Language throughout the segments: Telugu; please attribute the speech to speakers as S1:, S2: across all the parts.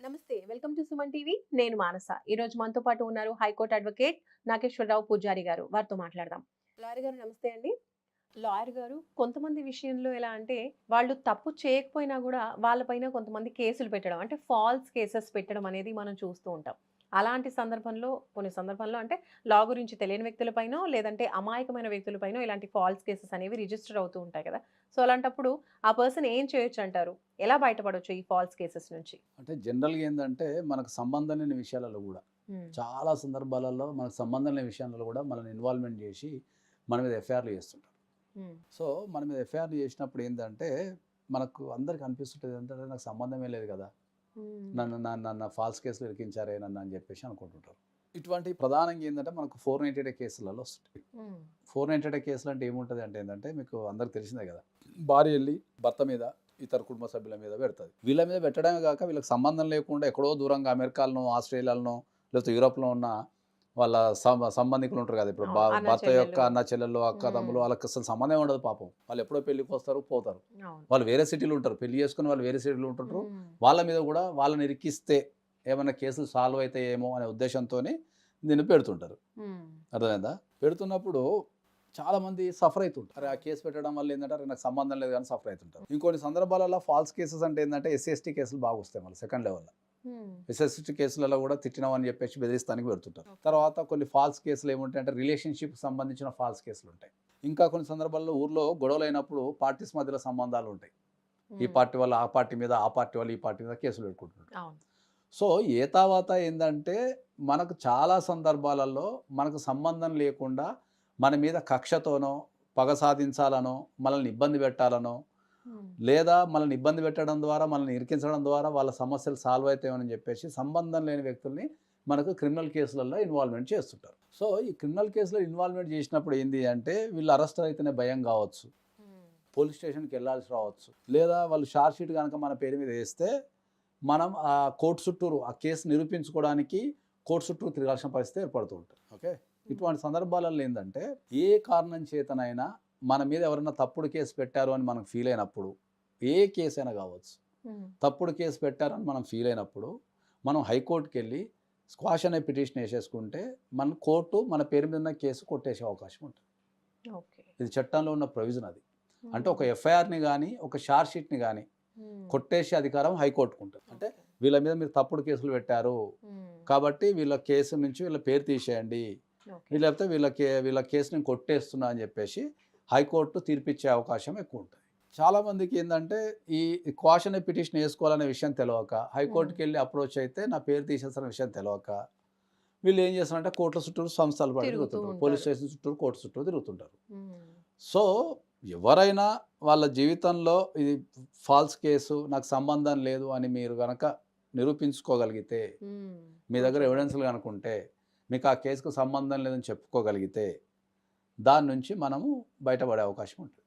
S1: నమస్తే వెల్కమ్ టు సుమన్ టీవీ. నేను మానస. ఈ రోజు మనతో పాటు ఉన్నారు హైకోర్టు అడ్వకేట్ నాగేశ్వరరావు పూజారి గారు. వారితో మాట్లాడదాం. లాయర్ గారు నమస్తే అండి. లాయర్ గారు కొంతమంది విషయంలో ఎలా అంటే వాళ్ళు తప్పు చేయకపోయినా కూడా వాళ్ళపైన కొంతమంది కేసులు పెట్టడం అంటే ఫాల్స్ కేసెస్ పెట్టడం అనేది మనం చూస్తూ ఉంటాం. అలాంటి సందర్భంలో కొన్ని సందర్భంలో అంటే లా గురించి తెలియని వ్యక్తులపైనో లేదంటే అమాయకమైన వ్యక్తులపైనో ఇలాంటి ఫాల్స్ కేసెస్ అనేవి రిజిస్టర్ అవుతూ ఉంటాయి కదా! సో అలాంటప్పుడు ఆ పర్సన్ ఏం చేయొచ్చు అంటారు? ఎలా బయటపడవచ్చు ఈ ఫాల్స్ కేసెస్ నుంచి?
S2: అంటే జనరల్గా ఏంటంటే మనకు సంబంధం లేని విషయాలలో కూడా చాలా సందర్భాలలో మనకు సంబంధం లేని విషయాలలో కూడా మనల్ని ఇన్వాల్వ్మెంట్ చేసి మన మీద ఎఫ్ఐఆర్లు చేస్తుంటారు. సో మన మీద ఎఫ్ఐఆర్లు చేసినప్పుడు ఏంటంటే మనకు అందరికి అనిపిస్తుంటుంది ఏంటంటే నాకు సంబంధమే లేదు కదా! నన్ను నన్ను నన్ను ఫాల్స్ కేసులు ఇరికించారే నన్ను అని చెప్పేసి అనుకుంటుంటారు. ఇటువంటి ప్రధానంగా ఏంటంటే మనకు ఫోర్ నైంటీ డే కేసులలో వస్తాయి ఫోర్ నైంటీ డే కేసులు అంటే ఏముంటుంది అంటే ఏంటంటే మీకు అందరికి తెలిసిందే కదా. భార్య వెళ్ళి భర్త మీద ఇతర కుటుంబ సభ్యుల మీద పెడుతుంది. వీళ్ళ మీద పెట్టడమే కాక వీళ్ళకి సంబంధం లేకుండా ఎక్కడో దూరంగా అమెరికాలను ఆస్ట్రేలియాలను లేకపోతే యూరోప్లో ఉన్న వాళ్ళ సంబంధికులు ఉంటారు కదా ఇప్పుడు భర్త యొక్క
S1: చెల్లెలు.
S2: అన్న చెల్లెళ్ళు అక్క
S1: మ్మ్.
S2: తమ్ములు వాళ్ళకి అసలు సంబంధం ఉండదు పాపం వాళ్ళు ఎప్పుడో పెళ్ళికి వస్తారు పోతారు వాళ్ళు వేరే సిటీలు ఉంటారు పెళ్ళి చేసుకుని వాళ్ళు వేరే సిటీలు ఉంటుంటారు. వాళ్ళ మీద కూడా వాళ్ళని ఇరికిస్తే ఏమైనా కేసులు సాల్వ్ అవుతాయేమో అనే ఉద్దేశంతో దీన్ని పెడుతుంటారు. అర్థమైందా పెడుతున్నప్పుడు చాలా మంది సఫర్ అవుతుంటారు ఆ కేసు పెట్టడం వల్ల ఏంటంటే నాకు సంబంధం లేదు కానీ సఫర్ అవుతుంటారు ఇంకొన్ని సందర్భాలలో ఫాల్స్ కేసెస్ అంటే ఏంటంటే ఎస్సీ ఎస్టీ కేసులు బాగా వస్తాయి మళ్ళీ సెకండ్ లెవెల్లో. ఎస్ఎస్టీ కేసులలో కూడా తిట్టినామని చెప్పేసి బెదిరిస్తానికి పెడుతుంటారు. తర్వాత కొన్ని ఫాల్స్ కేసులు ఏముంటాయి అంటే రిలేషన్షిప్ సంబంధించిన ఫాల్స్ కేసులు ఉంటాయి. ఇంకా కొన్ని సందర్భాల్లో ఊర్లో గొడవలు అయినప్పుడు పార్టీస్ మధ్యలో సంబంధాలు ఉంటాయి. ఈ. పార్టీ వల్ల ఆ పార్టీ మీద ఆ పార్టీ వల్ల ఈ పార్టీ మీద కేసులు పెట్టుకుంటుంటారు
S1: అవును.
S2: సో ఏ తర్వాత ఏంటంటే మనకు చాలా సందర్భాలలో మనకు సంబంధం లేకుండా మన మీద కక్షతోనో పగ సాధించాలనో మనల్ని ఇబ్బంది పెట్టాలనో. లేదా మనల్ని ఇబ్బంది పెట్టడం ద్వారా మనల్ని ఇరికించడం ద్వారా వాళ్ళ సమస్యలు సాల్వ్ అవుతాయని చెప్పేసి సంబంధం లేని వ్యక్తుల్ని మనకు క్రిమినల్ కేసులలో ఇన్వాల్వ్మెంట్ చేస్తుంటారు. సో ఈ క్రిమినల్ కేసులో ఇన్వాల్వ్మెంట్ చేసినప్పుడు ఏంటి అంటే వీళ్ళు అరెస్ట్ అయితేనే భయం కావచ్చు. పోలీస్ స్టేషన్కి వెళ్ళాల్సి రావచ్చు. లేదా వాళ్ళు షార్ట్ షీట్ కనుక మన పేరు మీద వేస్తే మనం ఆ కోర్టు చుట్టూరు ఆ కేసు నిరూపించుకోవడానికి కోర్టు చుట్టూరు తిరగాల్సిన పరిస్థితి ఏర్పడుతూ ఉంటుంది. ఓకే ఇటువంటి సందర్భాలలో ఏంటంటే ఏ కారణం చేతనైనా మన మీద ఎవరైనా తప్పుడు కేసు పెట్టారు అని మనకు ఫీల్ అయినప్పుడు ఏ కేసు అయినా కావచ్చు. తప్పుడు కేసు పెట్టారని మనం ఫీల్ అయినప్పుడు మనం హైకోర్టుకి వెళ్ళి స్క్వాష్ అనే పిటిషన్ వేసేసుకుంటే మన కోర్టు మన పేరు మీద ఉన్న కేసు కొట్టేసే అవకాశం ఉంటుంది ఇది చట్టంలో ఉన్న ప్రొవిజన్ అది అంటే ఒక ఎఫ్ఐఆర్ని కానీ ఒక షార్ట్ షీట్ని కానీ. కొట్టేసే అధికారం హైకోర్టుకు ఉంటుంది అంటే. వీళ్ళ మీద మీరు తప్పుడు కేసులు పెట్టారు. కాబట్టి వీళ్ళ కేసు నుంచి వీళ్ళ పేరు తీసేయండి. లేకపోతే వీళ్ళ కే వీళ్ళ కేసుని కొట్టేస్తున్నా అని చెప్పేసి హైకోర్టు తీర్పిచ్చే అవకాశం ఎక్కువ ఉంటుంది చాలామందికి ఏంటంటే ఈ క్వాష్ అనే పిటిషన్ వేసుకోవాలనే విషయం తెలియక హైకోర్టుకి వెళ్ళి అప్రోచ్ అయితే నా పేరు తీసేసిన విషయం తెలియక వీళ్ళు ఏం చేస్తారంటే కోర్టుల చుట్టూరు సంస్థలు పడి
S1: తిరుగుతూ
S2: తిరుగుతుంటారు. పోలీస్ స్టేషన్ చుట్టూరు కోర్టు చుట్టూరు తిరుగుతుంటారు
S1: మ్మ్.
S2: సో ఎవరైనా వాళ్ళ జీవితంలో ఇది ఫాల్స్ కేసు నాకు సంబంధం లేదు అని మీరు కనుక నిరూపించుకోగలిగితే
S1: మ్మ్.
S2: మీ దగ్గర ఎవిడెన్స్లు కనుకుంటే మీకు ఆ కేసుకు సంబంధం లేదని చెప్పుకోగలిగితే దాని నుంచి మనము బయటపడే అవకాశం ఉంటుంది.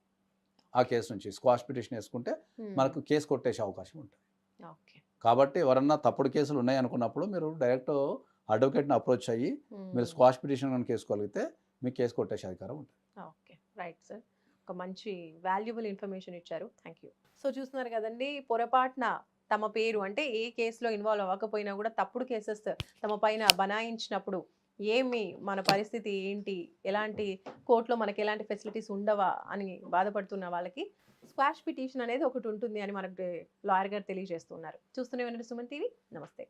S2: ఆ కేసు నుంచి స్క్వాష్ పిటిషన్ వేసుకుంటే. మనకు కేసు కొట్టేసే అవకాశం ఉంటుంది.
S1: ఓకే.
S2: కాబట్టి ఎవరన్నా తప్పుడు కేసులు ఉన్నాయి అనుకున్నప్పుడు మీరు డైరెక్ట్ అడ్వకేట్ని అప్రోచ్ అయ్యి మీరు. స్క్వాష్ పిటిషన్ కనుక వేసుకోగలిగితే మీకు కేసు కొట్టేసే అధికారం ఉంటుంది.
S1: ఓకే. Right sir. ఒక మంచి వాల్యుబుల్ ఇన్ఫర్మేషన్ ఇచ్చారు. Thank you. సో చూస్తున్నారు కదండి పొరపాటున తమ పేరు అంటే ఏ కేసులో ఇన్వాల్వ్ అవ్వకపోయినా కూడా తప్పుడు కేసెస్ తమ పైన బనాయించినప్పుడు ఏమి మన పరిస్థితి ఏంటి? ఎలాంటి కోర్టులో మనకి ఎలాంటి ఫెసిలిటీస్ ఉండవా అని బాధపడుతున్న వాళ్ళకి స్క్వాష్ పిటిషన్ అనేది ఒకటి ఉంటుంది అని మనకు లాయర్ గారు తెలియజేస్తున్నారు. చూస్తూనే ఉండండి సుమన్ టీవీ. నమస్తే.